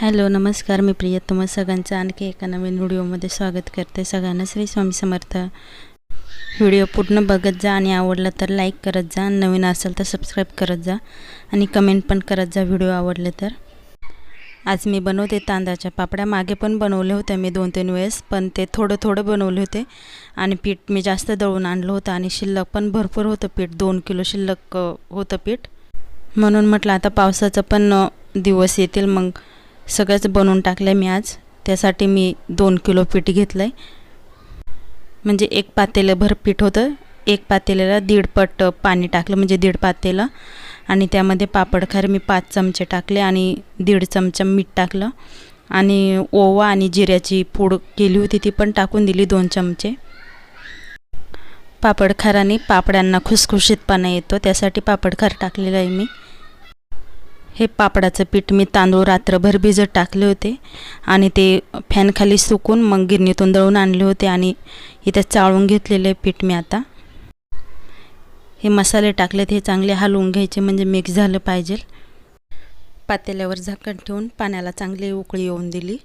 Hello नमस्कार मी प्रिया. तुम्हा सगळ्यांचं आणखी एका नवीन व्हिडिओमध्ये स्वागत करते. सगळ्यांना श्री स्वामी समर्थ. व्हिडिओ पूर्ण बघत जा आणि आवडला तर लाईक करत जा. नवीन असेल तर सबस्क्राईब करत जा. आणि कमेंट पण करत जा व्हिडिओ आवडले तर. आज मी बनवते तांदळाच्या पापड्या. मागे पण बनवले होत्या मी दोन तीन वेळेस पण ते थोडं थोडं बनवले होते. आणि पीठ मी जास्त दळून आणलं होतं आणि शिल्लक पण भरपूर होतं पीठ. दोन किलो शिल्लक होतं पीठ. म्हणून म्हटलं आता पावसाचं पण दिवस येतील. मग सगळंच बनवून टाकलं आहे मी आज. त्यासाठी मी दोन किलो पीठ घेतलं आहे म्हणजे एक पातेलंभर पीठ होतं. एक पातेल्याला दीड पट पाणी टाकलं म्हणजे दीड पातेलं. आणि त्यामध्ये पापडखार मी पाच चमचे टाकले आणि दीड चमचा मीठ टाकलं. आणि ओवा आणि जिऱ्याची पूड केली होती ती पण टाकून दिली दोन चमचे. पापडखाराने पापड्यांना खुसखुशीतपणा येतो त्यासाठी पापडखार टाकलेला आहे मी. हे पापडाचं पीठ मी तांदूळ रात्रभर भिजत टाकले होते आणि ते फॅनखाली सुकून मग गिरणीतून दळून आणले होते आणि इथे चाळून घेतलेले पीठ मी आता. हे मसाले टाकलेत हे चांगले हलवून घ्यायचे म्हणजे मिक्स झालं पाहिजे. पातेल्यावर झाकण ठेवून पाण्याला चांगली उकळी येऊन दिली.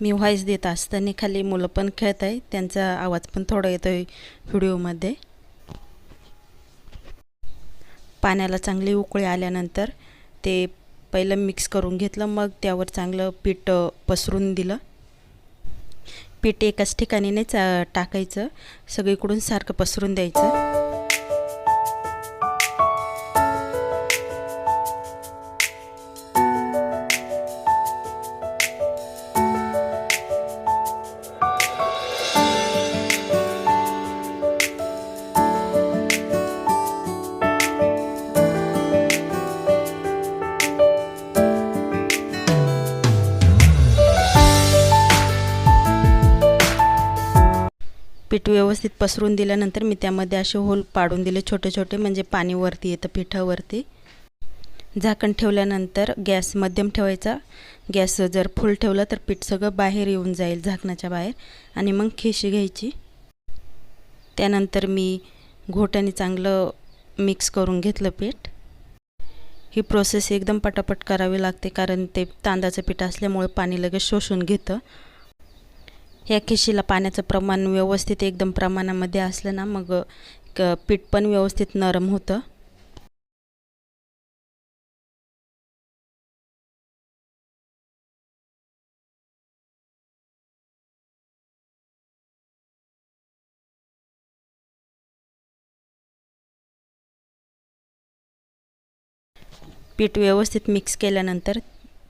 मी व्हॉईस देत असताना खाली मुलं पण खेळत आहे त्यांचा आवाज पण थोडा येतो आहे व्हिडिओमध्ये. पाण्याला चांगली उकळी आल्यानंतर ते पहिलं मिक्स करून घेतलं मग त्यावर चांगलं पीठ पसरून दिलं. पीठ एकाच ठिकाणी नाही चा टाकायचं. सगळीकडून सारखं पसरून द्यायचं. पीठ व्यवस्थित पसरून दिल्यानंतर मी त्यामध्ये असे होल पाडून दिले छोटे छोटे म्हणजे पाणी वरती येतं पिठावरती. झाकण ठेवल्यानंतर गॅस मध्यम ठेवायचा. गॅस जर फुल ठेवला तर पीठ सगळं बाहेर येऊन जाईल झाकणाच्या बाहेर. आणि मग खिशी घ्यायची. त्यानंतर मी घोट्याने चांगलं मिक्स करून घेतलं पीठ. ही प्रोसेस एकदम पटापट करावी लागते कारण ते तांदळाचं पीठ असल्यामुळे पाणी लगेच शोषून घेतं. ह्या खिशीला पाण्याचं प्रमाण व्यवस्थित एकदम प्रमाणामध्ये असलं ना मग पीठ पण व्यवस्थित नरम होतं. पीठ व्यवस्थित मिक्स केल्यानंतर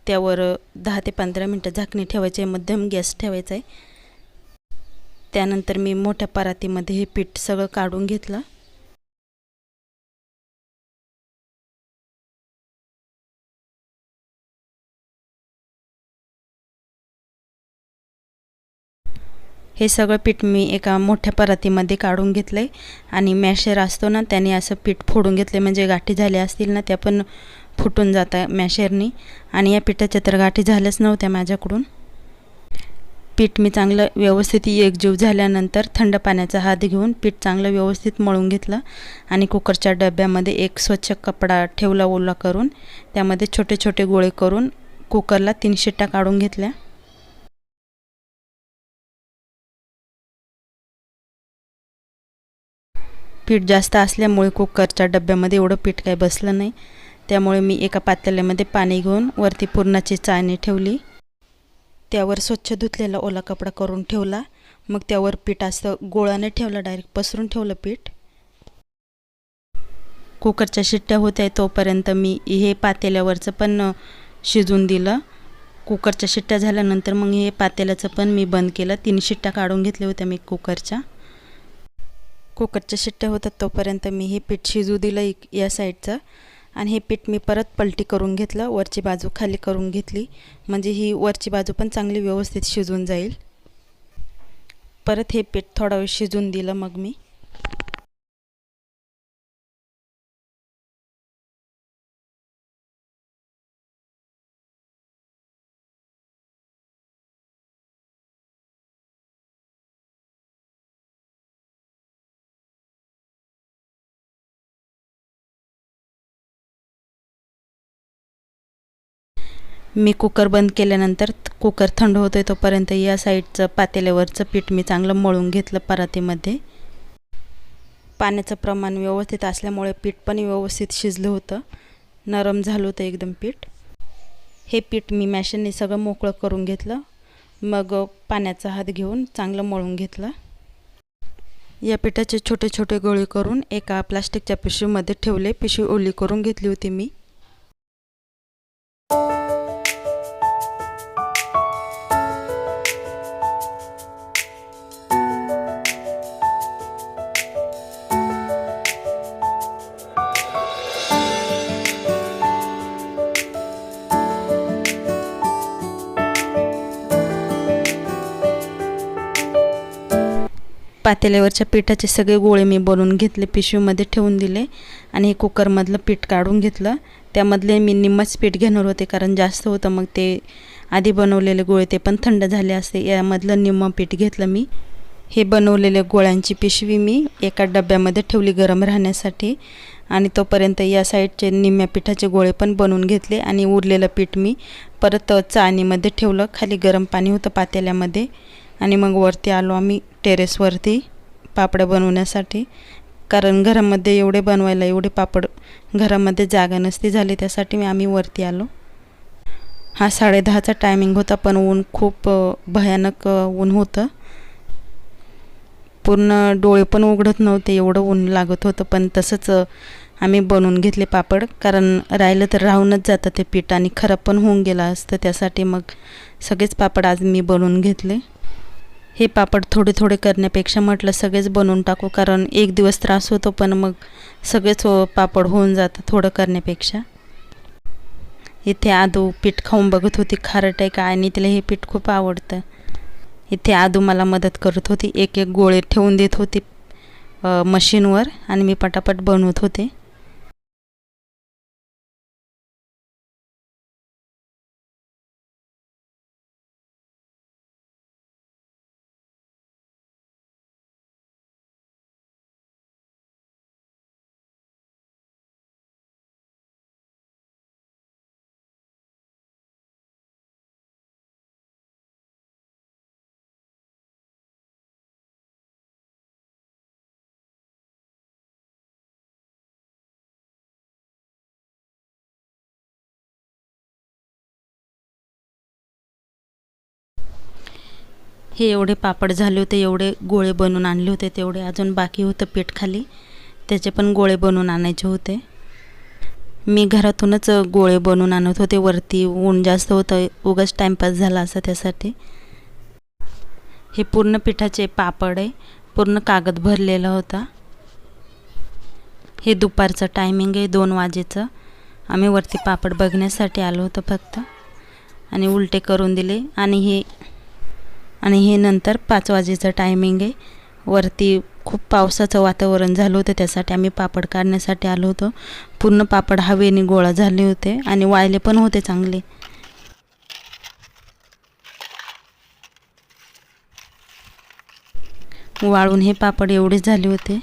त्यावर दहा ते पंधरा मिनटं झाकणी ठेवायचे मध्यम गॅस ठेवायचा आहे. त्यानंतर मी मोठ्या परातीमध्ये हे पीठ सगळं काढून घेतलं. हे सगळं पीठ मी एका मोठ्या परातीमध्ये काढून घेतलं आहे आणि मॅशर असतो ना त्याने असं पीठ फोडून घेतलं म्हणजे गाठी झाल्या असतील ना त्या पण फुटून जातात मॅशरनी. आणि या पिठाच्या तर गाठी झाल्याच नव्हत्या माझ्याकडून. पीठ मी चांगलं व्यवस्थित एकजीव झाल्यानंतर थंड पाण्याचा हात घेऊन पीठ चांगलं व्यवस्थित मळून घेतलं आणि कुकरच्या डब्यामध्ये एक स्वच्छ कपडा ठेवला ओला करून त्यामध्ये छोटे छोटे गोळे करून कुकरला तीन शिट्ट्या काढून घेतल्या. पीठ जास्त असल्यामुळे कुकरच्या डब्यामध्ये एवढं पीठ काही बसलं नाही. त्यामुळे मी एका पातेल्यामध्ये पाणी घेऊन वरती पुरणाची चाळणी ठेवली. त्यावर स्वच्छ धुतलेला ओला कपडा करून ठेवला. मग त्यावर पीठ असं गोळाने ठेवलं डायरेक्ट पसरून ठेवलं पीठ. कुकरच्या शिट्ट्या होत्या तोपर्यंत मी हे पातेल्यावरचं पण शिजून दिलं. कुकरच्या शिट्ट्या झाल्यानंतर मग हे पातेल्याचं पण मी बंद केलं. तीन शिट्ट्या काढून घेतल्या होत्या मी कुकरच्या. कुकरच्या शिट्ट्या होतात तोपर्यंत मी हे पीठ शिजू दिलं एक या साईडचं. आणि हे पीठ मी परत पलटी करून घेतलं वरची बाजू खाली करून घेतली. म्हणजे ही वरची बाजू पण चांगली व्यवस्थित शिजून जाईल. परत हे पीठ थोडा वेळ शिजून दिलं मग मी. मी कुकर बंद केल्यानंतर कुकर थंड होतो आहे तोपर्यंत या साईडचं पातेल्यावरचं पीठ मी चांगलं मळून घेतलं परातीमध्ये. पाण्याचं प्रमाण व्यवस्थित असल्यामुळे पीठ पण व्यवस्थित शिजलं होतं. नरम झालं होतं एकदम पीठ. हे पीठ मी मॅशनने सगळं मोकळं करून घेतलं. मग पाण्याचा हात घेऊन चांगलं मळून घेतलं. या पिठाचे छोटे छोटे गोळे करून एका प्लास्टिकच्या पिशवीमध्ये ठेवले. पिशवी ओली करून घेतली होती मी. पातेल्यावरच्या पिठाचे सगळे गोळे मी बनवून घेतले पिशवीमध्ये ठेवून दिले आणि हे कुकरमधलं पीठ काढून घेतलं. त्यामधले मी निम्मच पीठ घेणार होते कारण जास्त होतं मग ते आधी बनवलेले गोळे ते पण थंड झाले असते. यामधलं निम्म पीठ घेतलं मी. हे बनवलेल्या गोळ्यांची पिशवी मी एका डब्यामध्ये ठेवली गरम राहण्यासाठी आणि तोपर्यंत या साईडचे निम्म्या पिठाचे गोळे पण बनवून घेतले आणि उरलेलं पीठ मी परत चाळणीमध्ये ठेवलं. खाली गरम पाणी होतं पातेल्यामध्ये. आणि मग वरती आलो आम्ही टेरेसवरती पापड बनवण्यासाठी. कारण घरामध्ये एवढे बनवायला एवढे पापड घरामध्ये जागा नसती झाली त्यासाठी मी आम्ही वरती आलो. हा साडेदहाचा टायमिंग होता पण ऊन खूप भयानक ऊन होतं. पूर्ण डोळे पण उघडत नव्हते एवढं ऊन लागत होतं पण तसंच आम्ही बनवून घेतले पापड. कारण राहिलं तर राहूनच जातं ते पीठ आणि खराब पण होऊन गेलं असतं त्यासाठी मग सगळेच पापड आज मी बनवून घेतले. हे पापड थोडे थोडे करण्यापेक्षा म्हटलं सगळेच बनवून टाकू कारण एक दिवस त्रास होतो पण मग सगळेच पापड होऊन जातं थोडं करण्यापेक्षा. इथे आदू पीठ खाऊन बघत होती खारट आहे का आणि तिला हे पीठ खूप आवडतं. इथे आदू मला मदत करत होती एक एक गोळे ठेवून देत होती मशीनवर आणि मी पटापट बनवत होते. हे एवढे पापड झाले होते एवढे गोळे बनवून आणले होते तेवढे अजून बाकी होतं पीठ खाली त्याचे पण गोळे बनवून आणायचे होते. मी घरातूनच गोळे बनवून आणत होते वरती ऊन जास्त होतं उगाच टाईमपास झाला असं त्यासाठी. हे पूर्ण पिठाचे पापड आहे पूर्ण कागद भरलेला होता. हे दुपारचं टायमिंग आहे दोन वाजेचं. आम्ही वरती पापड बघण्यासाठी आलो होतो फक्त. आणि उलटे करून दिले. आणि हे आणि हे नंतर पाच वाजेचं टायमिंग आहे. वरती खूप पावसाचं वातावरण झालं होतं त्यासाठी आम्ही पापड काढण्यासाठी आलो होतो. पूर्ण पापड हवेने गोळा झाले होते आणि वाळले पण होते चांगले. वाळून हे पापड एवढेच झाले होते.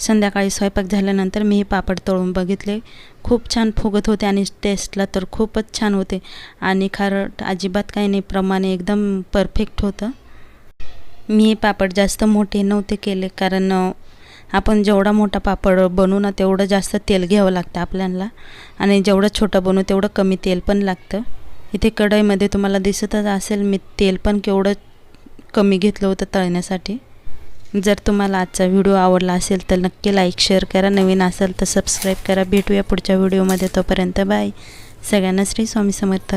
संध्याकाळी स्वयंपाक झाल्यानंतर मी हे पापड तळून बघितले. खूप छान फुगत होते आणि टेस्टला तर खूपच छान होते. आणि खारट अजिबात काही नाही प्रमाणे एकदम परफेक्ट होतं. मी हे पापड जास्त मोठे नव्हते केले कारण आपण जेवढा मोठा पापड बनवू ना तेवढं जास्त तेल घ्यावं लागतं आपल्याला. आणि जेवढं छोटं बनवू तेवढं कमी तेल पण लागतं. इथे कढईमध्ये तुम्हाला दिसतच असेल मी तेल पण केवढं कमी घेतलं होतं तळण्यासाठी. जर तुम्हाला आजचा व्हिडिओ आवडला असेल तर नक्की लाईक शेअर करा. नवीन असेल तर सबस्क्राईब करा. भेटूया पुढच्या व्हिडिओमध्ये. तोपर्यंत बाय सगळ्यांना श्री स्वामी समर्थ.